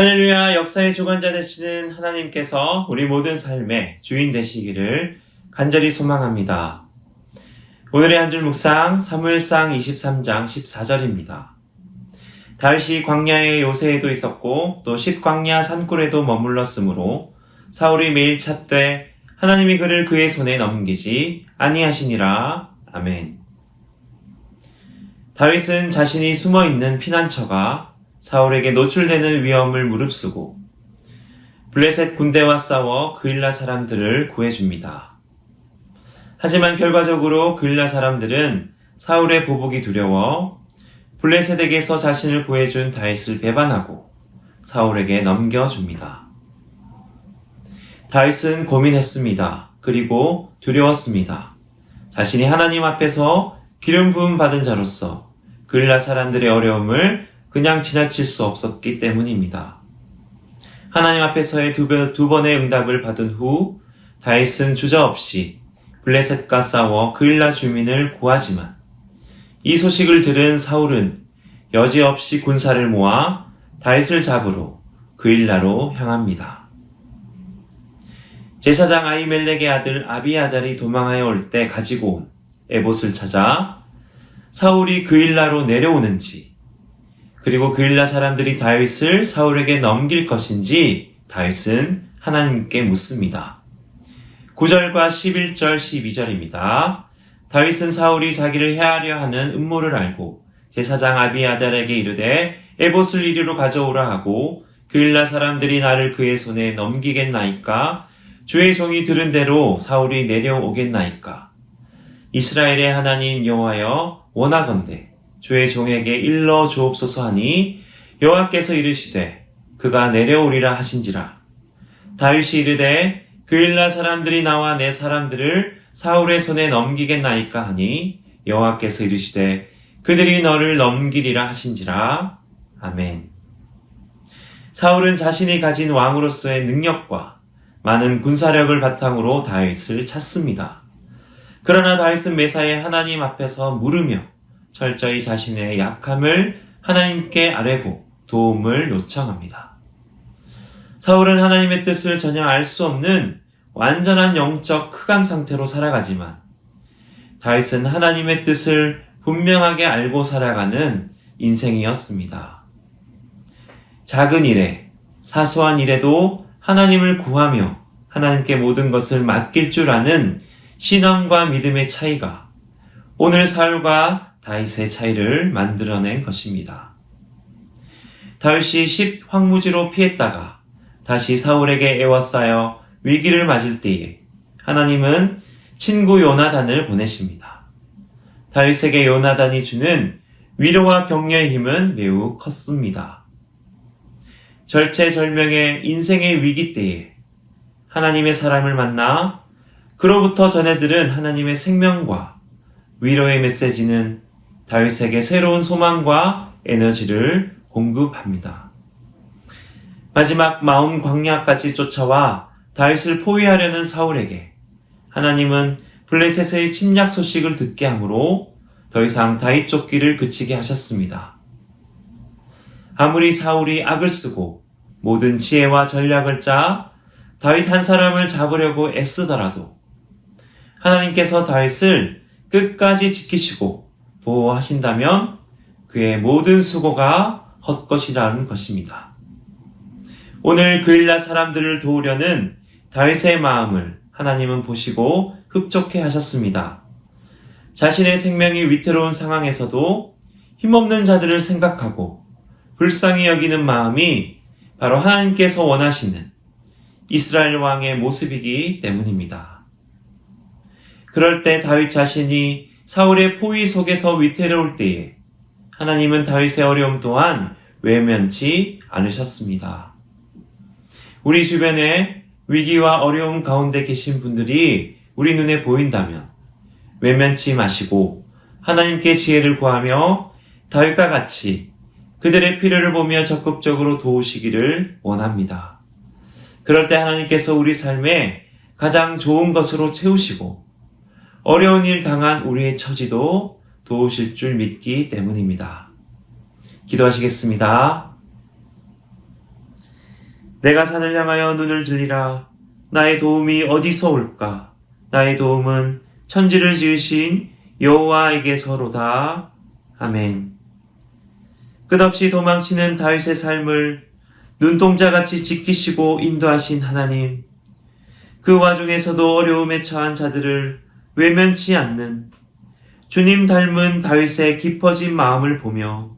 할렐루야 역사의 주관자 되시는 하나님께서 우리 모든 삶의 주인 되시기를 간절히 소망합니다. 오늘의 한 줄 묵상 사무엘상 23장 14절입니다. 다윗이 광야의 요새에도 있었고 또 십광야 산골에도 머물렀으므로 사울이 매일 찾되 하나님이 그를 그의 손에 넘기지 아니하시니라. 아멘. 다윗은 자신이 숨어 있는 피난처가 사울에게 노출되는 위험을 무릅쓰고 블레셋 군대와 싸워 그일라 사람들을 구해줍니다. 하지만 결과적으로 그일라 사람들은 사울의 보복이 두려워 블레셋에게서 자신을 구해준 다윗을 배반하고 사울에게 넘겨줍니다. 다윗은 고민했습니다. 그리고 두려웠습니다. 자신이 하나님 앞에서 기름 부음 받은 자로서 그일라 사람들의 어려움을 그냥 지나칠 수 없었기 때문입니다. 하나님 앞에서의 두, 번- 두 번의 응답을 받은 후 다윗은 주저없이 블레셋과 싸워 그일라 주민을 구하지만 이 소식을 들은 사울은 여지없이 군사를 모아 다윗을 잡으러 그일라로 향합니다. 제사장 아이멜렉의 아들 아비아달이 도망하여 올 때 가지고 온 에봇을 찾아 사울이 그일라로 내려오는지 그리고 그일라 사람들이 다윗을 사울에게 넘길 것인지 다윗은 하나님께 묻습니다. 9절과 11절, 12절입니다. 다윗은 사울이 자기를 해하려 하는 음모를 알고 제사장 아비아달에게 이르되 에봇을 이리로 가져오라 하고 그일라 사람들이 나를 그의 손에 넘기겠나이까 주의 종이 들은 대로 사울이 내려오겠나이까 이스라엘의 하나님 여호와여 원하건대 주의 종에게 일러 주옵소서 하니 여호와께서 이르시되 그가 내려오리라 하신지라. 다윗이 이르되 그일라 사람들이 나와 내 사람들을 사울의 손에 넘기겠나이까 하니 여호와께서 이르시되 그들이 너를 넘기리라 하신지라. 아멘. 사울은 자신이 가진 왕으로서의 능력과 많은 군사력을 바탕으로 다윗을 찾습니다. 그러나 다윗은 매사에 하나님 앞에서 물으며 철저히 자신의 약함을 하나님께 아뢰고 도움을 요청합니다. 사울은 하나님의 뜻을 전혀 알 수 없는 완전한 영적 흑암 상태로 살아가지만 다윗은 하나님의 뜻을 분명하게 알고 살아가는 인생이었습니다. 작은 일에, 사소한 일에도 하나님을 구하며 하나님께 모든 것을 맡길 줄 아는 신앙과 믿음의 차이가 오늘 사울과 다윗의 차이를 만들어낸 것입니다. 다윗이 십 황무지로 피했다가 다시 사울에게 애워싸여 위기를 맞을 때에 하나님은 친구 요나단을 보내십니다. 다윗에게 요나단이 주는 위로와 격려의 힘은 매우 컸습니다. 절체절명의 인생의 위기 때에 하나님의 사람을 만나 그로부터 전해들은 하나님의 생명과 위로의 메시지는 다윗에게 새로운 소망과 에너지를 공급합니다. 마지막 마음 광야까지 쫓아와 다윗을 포위하려는 사울에게 하나님은 블레셋의 침략 소식을 듣게 하므로 더 이상 다윗 쫓기를 그치게 하셨습니다. 아무리 사울이 악을 쓰고 모든 지혜와 전략을 짜 다윗 한 사람을 잡으려고 애쓰더라도 하나님께서 다윗을 끝까지 지키시고 보호하신다면 그의 모든 수고가 헛것이라는 것입니다. 오늘 그일라 사람들을 도우려는 다윗의 마음을 하나님은 보시고 흡족해 하셨습니다. 자신의 생명이 위태로운 상황에서도 힘없는 자들을 생각하고 불쌍히 여기는 마음이 바로 하나님께서 원하시는 이스라엘 왕의 모습이기 때문입니다. 그럴 때 다윗 자신이 사울의 포위 속에서 위태로울 때에 하나님은 다윗의 어려움 또한 외면치 않으셨습니다. 우리 주변에 위기와 어려움 가운데 계신 분들이 우리 눈에 보인다면 외면치 마시고 하나님께 지혜를 구하며 다윗과 같이 그들의 필요를 보며 적극적으로 도우시기를 원합니다. 그럴 때 하나님께서 우리 삶에 가장 좋은 것으로 채우시고 어려운 일 당한 우리의 처지도 도우실 줄 믿기 때문입니다. 기도하시겠습니다. 내가 산을 향하여 눈을 들리라. 나의 도움이 어디서 올까? 나의 도움은 천지를 지으신 여호와에게서로다. 아멘. 끝없이 도망치는 다윗의 삶을 눈동자같이 지키시고 인도하신 하나님. 그 와중에서도 어려움에 처한 자들을 외면치 않는 주님 닮은 다윗의 깊어진 마음을 보며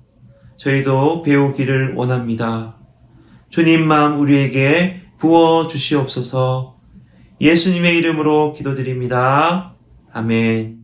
저희도 배우기를 원합니다. 주님 마음 우리에게 부어 주시옵소서 예수님의 이름으로 기도드립니다. 아멘.